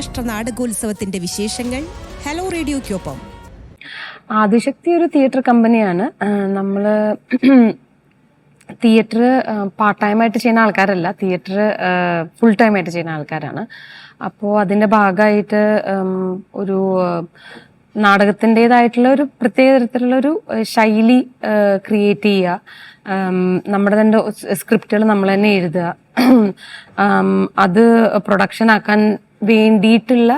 അന്താരാഷ്ട്ര നാടകോത്സവത്തിന്റെ വിശേഷങ്ങൾ. ഹലോ റേഡിയോയ്ക്കൊപ്പം ആദിശക്തി ഒരു തിയേറ്റർ കമ്പനിയാണ്. നമ്മൾ തിയേറ്റർ പാർട്ട് ടൈം ആയിട്ട് ചെയ്യുന്ന ആൾക്കാരല്ല. തിയേറ്റർ ഫുൾ ടൈം ആയിട്ട് ചെയ്യുന്ന ആൾക്കാരാണ്. അപ്പോൾ അതിന്റെ ഭാഗമായിട്ട് ഒരു നാടകത്തിന്റെതായിട്ടുള്ള ഒരു പ്രത്യേക തരത്തിലുള്ള ഒരു ശൈലി ക്രിയേറ്റ് ചെയ്യുക. നമ്മുടെ തന്നെ സ്ക്രിപ്റ്റുകൾ നമ്മൾ തന്നെ എഴുതുക. അത് പ്രൊഡക്ഷൻ ആക്കാൻ വേണ്ടിയിട്ടുള്ള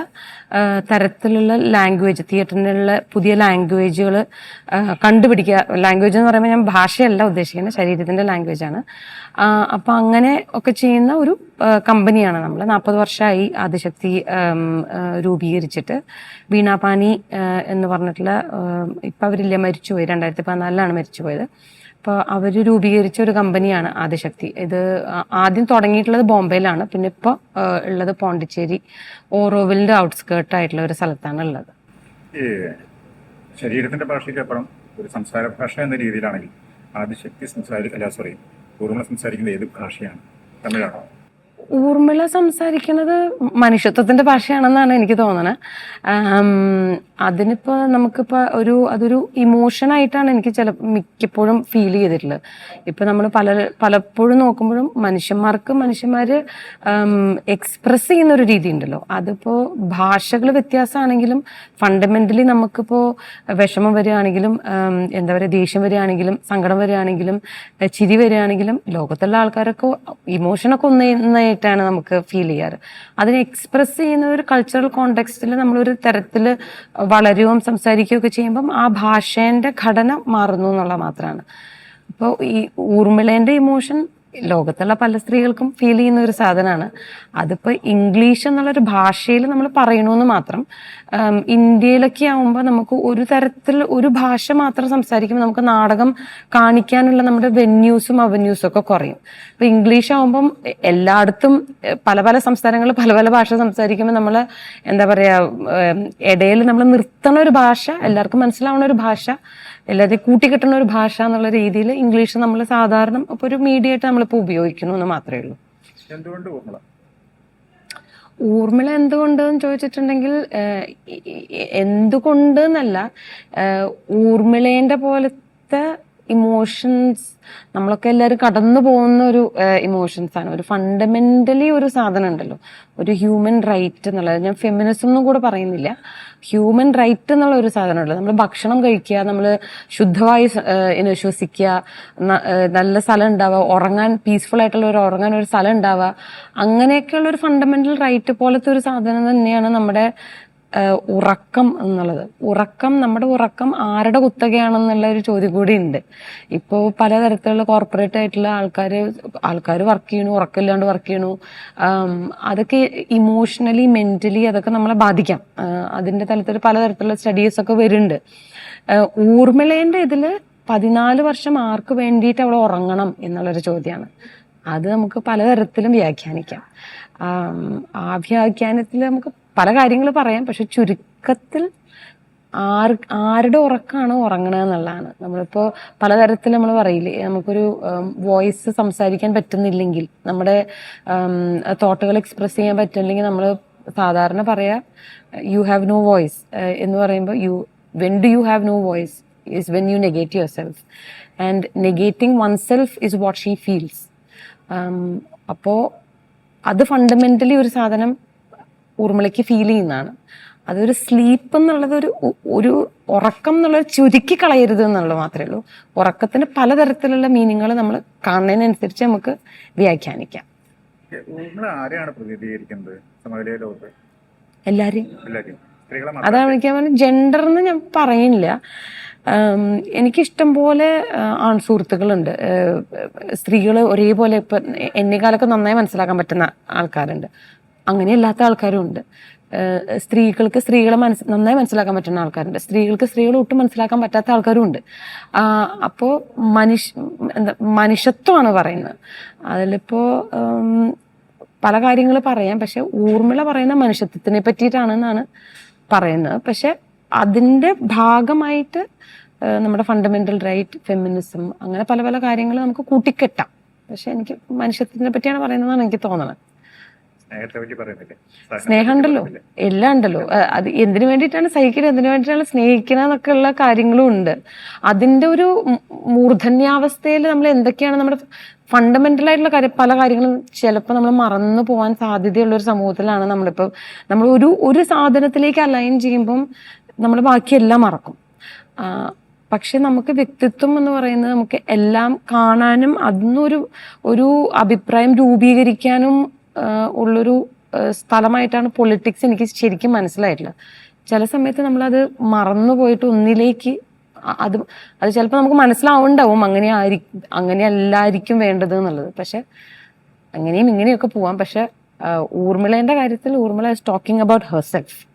തരത്തിലുള്ള ലാംഗ്വേജ് തിയേറ്ററിനുള്ള പുതിയ ലാംഗ്വേജുകൾ കണ്ടുപിടിക്കുക. ലാംഗ്വേജ് എന്ന് പറയുമ്പോൾ ഞാൻ ഭാഷയല്ല ഉദ്ദേശിക്കുന്നത് ശരീരത്തിന്റെ ലാംഗ്വേജാണ് അപ്പോൾ അങ്ങനെ ഒക്കെ ചെയ്യുന്ന ഒരു കമ്പനിയാണ് നമ്മൾ നാൽപ്പത് വർഷമായി ആദിശക്തി രൂപീകരിച്ചിട്ട്. വീണാപാനി എന്ന് പറഞ്ഞിട്ടുള്ള ഇപ്പം അവരില്ല മരിച്ചുപോയി. രണ്ടായിരത്തി പതിനാലിലാണ് മരിച്ചുപോയത്. അപ്പോൾ അവർ രൂപീകരിച്ച ഒരു കമ്പനിയാണ് ആദിശക്തി. ഇത് ആദ്യം തുടങ്ങിയിട്ടുള്ളത് ബോംബെയിലാണ്. പിന്നെ ഇപ്പോൾ ഉള്ളത് പോണ്ടിച്ചേരി ഓറോവിലിന്റെ ഔട്ട്സ്കേർട്ട് ആയിട്ടുള്ള ഒരു സ്ഥലത്താണ് ഉള്ളത്. ശരീരത്തിന്റെ ഭാഷയ്ക്ക് ഭാഷയ്ക്കപ്പുറം ഒരു സംസാര ഭാഷ എന്ന രീതിയിലാണെങ്കിൽ ആദിശക്തി സംസാരി അല്ല സോറി പൂർണ സംസാരിക്കുന്നത് ഏത് ഭാഷയാണ്? തമിഴാണോ? ഊർമിള സംസാരിക്കുന്നത് മനുഷ്യത്വത്തിന്റെ ഭാഷയാണെന്നാണ് എനിക്ക് തോന്നുന്നത് അതിനിപ്പോ നമുക്കിപ്പോ ഒരു അതൊരു ഇമോഷൻ ആയിട്ടാണ് എനിക്ക് ചില മിക്കപ്പോഴും ഫീൽ ചെയ്തിട്ടുള്ളത്. ഇപ്പൊ നമ്മൾ പല പലപ്പോഴും നോക്കുമ്പോഴും മനുഷ്യന്മാർക്ക് മനുഷ്യന്മാര് എക്സ്പ്രസ് ചെയ്യുന്ന ഒരു രീതി ഉണ്ടല്ലോ അതിപ്പോ ഭാഷകൾ വ്യത്യാസമാണെങ്കിലും ഫണ്ടമെന്റലി നമുക്കിപ്പോ വിഷമം വരികയാണെങ്കിലും എന്താ പറയുക ദേഷ്യം വരികയാണെങ്കിലും സങ്കടം വരികയാണെങ്കിലും ചിരി വരികയാണെങ്കിലും ലോകത്തുള്ള ആൾക്കാരൊക്കെ ഇമോഷനൊക്കെ ഒന്നായിട്ടാണ് നമുക്ക് ഫീൽ ചെയ്യാറ്. അതിനെ എക്സ്പ്രസ് ചെയ്യുന്ന ഒരു കൾച്ചറൽ കോണ്ടെക്സ്റ്റിൽ നമ്മളൊരു തരത്തിൽ വളരുകയും സംസാരിക്കുകയൊക്കെ ചെയ്യുമ്പം ആ ഭാഷേന്റെ ഘടന മാറുന്നു എന്നുള്ള മാത്രമാണ് അപ്പോൾ ഈ ഊർമിളേന്റെ ഇമോഷൻ ലോകത്തുള്ള പല സ്ത്രീകൾക്കും ഫീൽ ചെയ്യുന്ന ഒരു സാധനമാണ്. അതിപ്പോൾ ഇംഗ്ലീഷ് എന്നുള്ളൊരു ഭാഷയിൽ നമ്മൾ പറയണമെന്ന് മാത്രം ഇന്ത്യയിലൊക്കെ ആവുമ്പോൾ നമുക്ക് ഒരു തരത്തിൽ ഒരു ഭാഷ മാത്രം സംസാരിക്കുമ്പോൾ നമുക്ക് നാടകം കാണിക്കാനുള്ള നമ്മുടെ വെന്യൂസും അവന്യൂസും ഒക്കെ കുറയും. ഇപ്പം ഇംഗ്ലീഷ് ആവുമ്പം എ- എല്ലായിടത്തും പല പല സംസ്ഥാനങ്ങളിൽ പല പല ഭാഷ സംസാരിക്കുമ്പോൾ നമ്മൾ എന്താ പറയുക ഇടയിൽ നമ്മൾ നിർത്തണ ഒരു ഭാഷ എല്ലാവർക്കും മനസ്സിലാവുന്ന ഒരു ഭാഷ എല്ലാവരെയും കൂട്ടിക്കെട്ടുന്ന ഒരു ഭാഷ എന്നുള്ള രീതിയിൽ ഇംഗ്ലീഷ് നമ്മൾ സാധാരണ ഇപ്പോൾ ഒരു മീഡിയ ആയിട്ട് നമ്മളിപ്പോൾ ഉപയോഗിക്കുന്നു എന്ന് മാത്രമേ ഉള്ളൂ. എന്തുകൊണ്ട് ഊർമ്മള ഊർമിള എന്തുകൊണ്ടെന്ന് ചോദിച്ചിട്ടുണ്ടെങ്കിൽ എന്തുകൊണ്ട് എന്നല്ല ഊർമിളേന്റെ പോലത്തെ ഇമോഷൻസ് നമ്മളൊക്കെ എല്ലാവരും കടന്നു പോകുന്ന ഒരു ഇമോഷൻസ് ആണ്. ഒരു ഫണ്ടമെന്റലി ഒരു സാധനം ഉണ്ടല്ലോ. ഒരു ഹ്യൂമൻ റൈറ്റ് എന്നുള്ളത്. ഞാൻ ഫെമിനിസം എന്നും കൂടെ പറയുന്നില്ല. ഹ്യൂമൻ റൈറ്റ് എന്നുള്ള ഒരു സാധനം ഉണ്ടല്ലോ. നമ്മൾ ഭക്ഷണം കഴിക്കുക നമ്മൾ ശുദ്ധമായി ശ്വസിക്കുക നല്ല സ്ഥലം ഉണ്ടാവുക ഉറങ്ങാൻ പീസ്ഫുൾ ആയിട്ടുള്ള ഒരു ഉറങ്ങാൻ ഒരു സ്ഥലം ഉണ്ടാവുക അങ്ങനെയൊക്കെയുള്ള ഒരു ഫണ്ടമെന്റൽ റൈറ്റ് പോലത്തെ ഒരു സാധനം തന്നെയാണ് നമ്മുടെ ഉറക്കം എന്നുള്ളത്. ഉറക്കം നമ്മുടെ ഉറക്കം ആരുടെ കുത്തകയാണെന്നുള്ള ഒരു ചോദ്യം കൂടി ഉണ്ട് ഇപ്പോൾ പലതരത്തിലുള്ള കോർപ്പറേറ്റ് ആയിട്ടുള്ള ആൾക്കാർ ആൾക്കാർ വർക്ക് ചെയ്യണു ഉറക്കമില്ലാണ്ട് വർക്ക് ചെയ്യണു. അതൊക്കെ ഇമോഷണലി മെന്റലി അതൊക്കെ നമ്മളെ ബാധിക്കാം. അതിന്റെ തലത്തിൽ പലതരത്തിലുള്ള സ്റ്റഡീസ് ഒക്കെ വരുന്നുണ്ട്. ഊർമിളേന്റെ ഇതിൽ പതിനാല് വർഷം ആർക്ക് വേണ്ടിയിട്ട് അവൾ ഉറങ്ങണം എന്നുള്ളൊരു ചോദ്യമാണ് അത് നമുക്ക് പലതരത്തിലും വ്യാഖ്യാനിക്കാം. ആ വ്യാഖ്യാനത്തിൽ നമുക്ക് പല കാര്യങ്ങൾ പറയാം പക്ഷെ ചുരുക്കത്തിൽ ആർ ആരുടെ ഉറക്കമാണ് ഉറങ്ങണത് എന്നുള്ളതാണ്. നമ്മളിപ്പോൾ പലതരത്തിൽ നമ്മൾ പറയില്ലേ നമുക്കൊരു വോയിസ് സംസാരിക്കാൻ പറ്റുന്നില്ലെങ്കിൽ നമ്മുടെ തോട്ടുകൾ എക്സ്പ്രസ് ചെയ്യാൻ പറ്റുന്നില്ലെങ്കിൽ നമ്മൾ സാധാരണ പറയാ യു ഹാവ് നോ വോയിസ് എന്ന് പറയുമ്പോൾ you when do you have no voice is when you negate your self and negating one self is what she feels അപ്പോൾ അത് ഫണ്ടമെന്റലി ഒരു സാധനം ഊർമിളയ്ക്ക് ഫീൽ ചെയ്യുന്നതാണ്. അതൊരു സ്ലീപ്പ് എന്നുള്ളത് ഒരു ഒരു ഉറക്കം എന്നുള്ളത് ചുരുക്കി കളയരുത് എന്നുള്ളത് മാത്രമേ ഉള്ളൂ. ഉറക്കത്തിന് പലതരത്തിലുള്ള മീനിങ്ങൾ നമ്മൾ കാണുന്നതിനനുസരിച്ച് നമുക്ക് വ്യാഖ്യാനിക്കാം. എല്ലാരെയും. അതാണ് എനിക്ക് പറഞ്ഞ ജെൻഡർ എന്ന് ഞാൻ പറയുന്നില്ല. എനിക്കിഷ്ടം പോലെ ആൺസുഹൃത്തുക്കളുണ്ട്. ആൺ സുഹൃത്തുക്കളുണ്ട് സ്ത്രീകൾ ഒരേപോലെ ഇപ്പം എന്നെക്കാലൊക്കെ നന്നായി മനസ്സിലാക്കാൻ പറ്റുന്ന ആൾക്കാരുണ്ട്. അങ്ങനെയല്ലാത്ത ആൾക്കാരും ഉണ്ട് സ്ത്രീകൾക്ക് സ്ത്രീകളെ മനസ്സ് നന്നായി മനസ്സിലാക്കാൻ പറ്റുന്ന ആൾക്കാരുണ്ട്. സ്ത്രീകൾക്ക് സ്ത്രീകളെ ഒട്ടും മനസ്സിലാക്കാൻ പറ്റാത്ത ആൾക്കാരും ഉണ്ട് അപ്പോൾ മനുഷ്യ എന്താ മനുഷ്യത്വമാണ് പറയുന്നത്. അതിലിപ്പോൾ പല കാര്യങ്ങൾ പറയാം. പക്ഷെ ഊർമിള പറയുന്ന മനുഷ്യത്വത്തിനെ പറ്റിയിട്ടാണെന്നാണ് പറയുന്നത്. പക്ഷെ അതിന്റെ ഭാഗമായിട്ട് നമ്മുടെ ഫണ്ടമെന്റൽ റൈറ്റ് ഫെമിനിസം അങ്ങനെ പല പല കാര്യങ്ങൾ നമുക്ക് കൂട്ടിക്കെട്ടാം. പക്ഷെ എനിക്ക് മനുഷ്യത്വത്തിനെ പറ്റിയാണ് പറയുന്നതെന്നാണ് എനിക്ക് തോന്നുന്നത് സ്നേഹത്തെ പറ്റി പറയുന്നില്ലേ? സ്നേഹം ഉണ്ടല്ലോ എല്ലാം ഉണ്ടല്ലോ. അത് എന്തിനു വേണ്ടിയിട്ടാണ് സഹിക്കുന്നത് എന്തിനു വേണ്ടിയിട്ടാണ് സ്നേഹിക്കണമെന്നൊക്കെ എന്നൊക്കെ ഉള്ള കാര്യങ്ങളും ഉണ്ട് അതിന്റെ ഒരു മൂർധന്യാവസ്ഥയിൽ നമ്മൾ എന്തൊക്കെയാണ് നമ്മുടെ ഫണ്ടമെന്റൽ ആയിട്ടുള്ള കാര്യം പല കാര്യങ്ങളും ചിലപ്പോൾ നമ്മൾ മറന്നു പോകാൻ സാധ്യതയുള്ള ഒരു സമൂഹത്തിലാണ് നമ്മളിപ്പോൾ. നമ്മൾ ഒരു ഒരു സാധനത്തിലേക്ക് അലൈൻ ചെയ്യുമ്പം നമ്മൾ ബാക്കിയെല്ലാം മറക്കും. പക്ഷെ നമുക്ക് വ്യക്തിത്വം എന്ന് പറയുന്നത് നമുക്ക് എല്ലാം കാണാനും അതിനൊരു ഒരു അഭിപ്രായം രൂപീകരിക്കാനും ഉള്ളൊരു സ്ഥലമായിട്ടാണ് പൊളിറ്റിക്സ് എനിക്ക് ശരിക്കും മനസ്സിലായിട്ടുള്ളത് ചില സമയത്ത് നമ്മളത് മറന്നു പോയിട്ട് ഒന്നിലേക്ക് അത് അത് ചിലപ്പോൾ നമുക്ക് മനസ്സിലാവുണ്ടാവും അങ്ങനെ ആയിരിക്കും അങ്ങനെ അല്ലായിരിക്കും വേണ്ടത് എന്നുള്ളത്. പക്ഷെ അങ്ങനെയും ഇങ്ങനെയൊക്കെ പോവാം. പക്ഷെ ഊർമിളേന്റെ കാര്യത്തിൽ Urmila is talking about her self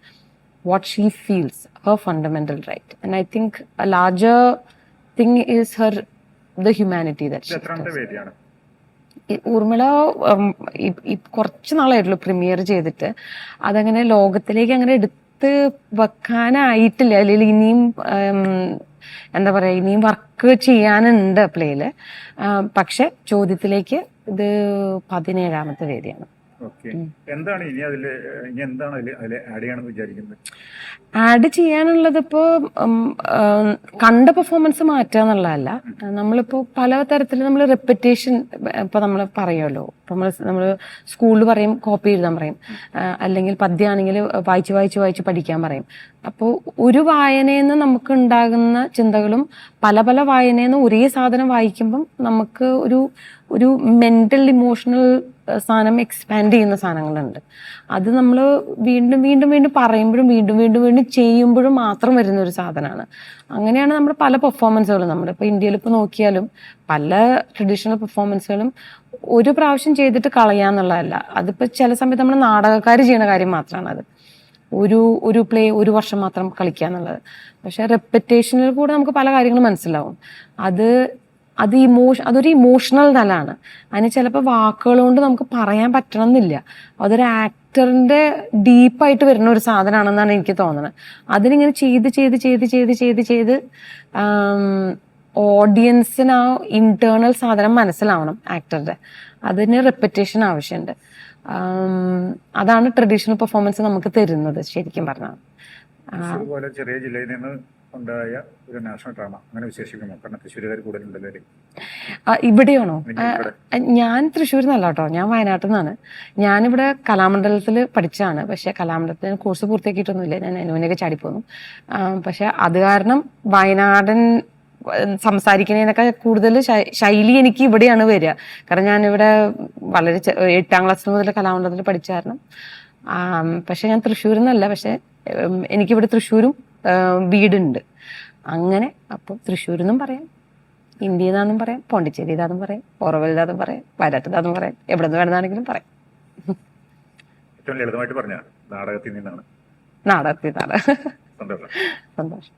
what she feels her fundamental right and I think larger thing is her the humanity humanity Urmila കുറച്ച് നാളായിട്ടുള്ളൂ പ്രീമിയർ ചെയ്തിട്ട്. അതങ്ങനെ ലോകത്തിലേക്ക് അങ്ങനെ എടുത്ത് വെക്കാനായിട്ടില്ല. അല്ലെങ്കിൽ ഇനിയും എന്താ പറയാ ഇനിയും വർക്ക് ചെയ്യാനുണ്ട് പ്ലേയിൽ പക്ഷെ ചോദ്യത്തിലേക്ക് ഇത് പതിനേഴാമത്തെ വേദിയാണ്. എന്താണ് ഇനി അതിൽ ഇനി എന്താണ് അതിൽ അതിൽ ആഡ് ചെയ്യണമെന്ന് വിചാരിക്കുന്നത്? ആഡ് ചെയ്യാനുള്ളത് ഇപ്പോൾ കണ്ട പെർഫോമൻസ് മാറ്റുക എന്നുള്ളതല്ല. നമ്മളിപ്പോൾ പല തരത്തിൽ നമ്മൾ റെപ്പറ്റേഷൻ ഇപ്പോൾ നമ്മൾ പറയുമല്ലോ ഇപ്പൊ നമ്മൾ നമ്മൾ സ്കൂളിൽ പറയും കോപ്പി എഴുതാൻ പറയും. അല്ലെങ്കിൽ പദ്യമാണെങ്കിൽ വായിച്ച് വായിച്ച് വായിച്ച് പഠിക്കാൻ പറയും. അപ്പോൾ ഒരു വായനയിൽ നിന്ന് നമുക്ക് ഉണ്ടാകുന്ന ചിന്തകളും പല പല വായനയിൽ നിന്ന് ഒരേ സാധനം വായിക്കുമ്പം നമുക്ക് ഒരു ഒരു മെന്റൽ ഇമോഷണൽ സാധനം എക്സ്പാൻഡ് ചെയ്യുന്ന സാധനങ്ങളുണ്ട്. അത് നമ്മൾ വീണ്ടും വീണ്ടും വീണ്ടും പറയുമ്പോഴും വീണ്ടും വീണ്ടും വീണ്ടും ചെയ്യുമ്പോഴും മാത്രം വരുന്ന ഒരു സാധനമാണ് അങ്ങനെയാണ് നമ്മുടെ പല പെർഫോമൻസുകളും നമ്മൾ ഇപ്പോൾ ഇന്ത്യയിൽ ഇപ്പോൾ നോക്കിയാലും പല ട്രഡീഷണൽ പെർഫോമൻസുകളും ഒരു പ്രാവശ്യം ചെയ്തിട്ട് കളയാന്നുള്ളതല്ല. അതിപ്പോൾ ചില സമയത്ത് നമ്മൾ നാടകക്കാർ ചെയ്യുന്ന കാര്യം മാത്രമാണ് അത്. ഒരു ഒരു പ്ലേ ഒരു വർഷം മാത്രം കളിക്കുക എന്നുള്ളത് പക്ഷെ റെപ്പറ്റേഷനിൽ കൂടെ നമുക്ക് പല കാര്യങ്ങളും മനസ്സിലാവും. അത് അത് ഇമോഷ അതൊരു ഇമോഷണൽ തലാണ്. അതിന് ചിലപ്പോൾ വാക്കുകൾ കൊണ്ട് നമുക്ക് പറയാൻ പറ്റണം എന്നില്ല അതൊരു ആക്ടറിന്റെ ഡീപ്പായിട്ട് വരുന്ന ഒരു സാധനമാണെന്നാണ് എനിക്ക് തോന്നുന്നത് അതിനിങ്ങനെ ചെയ്ത് ചെയ്ത് ചെയ്ത് ചെയ്ത് ചെയ്ത് ചെയ്ത് ഓഡിയൻസിന് ആ ഇന്റേണൽ സാധനം മനസ്സിലാവണം ആക്ടറുടെ അതിന് റെപ്പറ്റേഷൻ ആവശ്യമുണ്ട്. അതാണ് ട്രഡീഷണൽ പെർഫോമൻസ് നമുക്ക് തരുന്നത് ശരിക്കും പറഞ്ഞാൽ. ചെറിയ ജില്ലയിൽ നിന്ന് ഉണ്ടായ ഒരു നാഷണൽ ഡ്രാമ. അങ്ങനെ വിശേഷിക്കുമോ കാരണം തൃശ്ശൂരുകാർ കൂടുതലുണ്ടല്ലോ? ഇവിടെയാണോ? ഞാൻ തൃശ്ശൂർ നിന്നല്ല കേട്ടോ ഞാൻ വയനാട്ടിൽ നിന്നാണ് ഞാനിവിടെ കലാമണ്ഡലത്തിൽ പഠിച്ചാണ് പക്ഷെ കലാമണ്ഡലത്തിൽ കോഴ്സ് പൂർത്തിയാക്കിയിട്ടൊന്നുമില്ല. ഞാൻ അനുവിനൊക്കെ ചാടിപ്പോന്നു. പക്ഷെ അത് കാരണം വയനാടൻ സംസാരിക്കുന്നതിനൊക്കെ കൂടുതൽ ശൈലി എനിക്ക് ഇവിടെയാണ് വരിക. കാരണം ഞാനിവിടെ വളരെ എട്ടാം ക്ലാസ് മുതൽ കലാമണ്ഡലത്തിൽ പഠിച്ച കാരണം പക്ഷെ ഞാൻ തൃശ്ശൂരിൽ നിന്നല്ല പക്ഷെ എനിക്കിവിടെ തൃശ്ശൂരും വീടുണ്ട്. അങ്ങനെ അപ്പോൾ തൃശ്ശൂരിൽ നിന്നും പറയാം ഇന്ത്യയിൽ പറയാം പോണ്ടിച്ചേരി ഇതാന്നും പറയാം ഓറവലിതാന്നും പറയാം വയനാട്ടിതാന്നും പറയാം എവിടെ നിന്ന് വേണമെന്നാണെങ്കിലും പറയാം. ഏറ്റവും ലളിതമായിട്ട് പറഞ്ഞ നാടകത്തിൽ നിന്നാണ്. നാടകത്തിൽ സന്തോഷം. സന്തോഷം.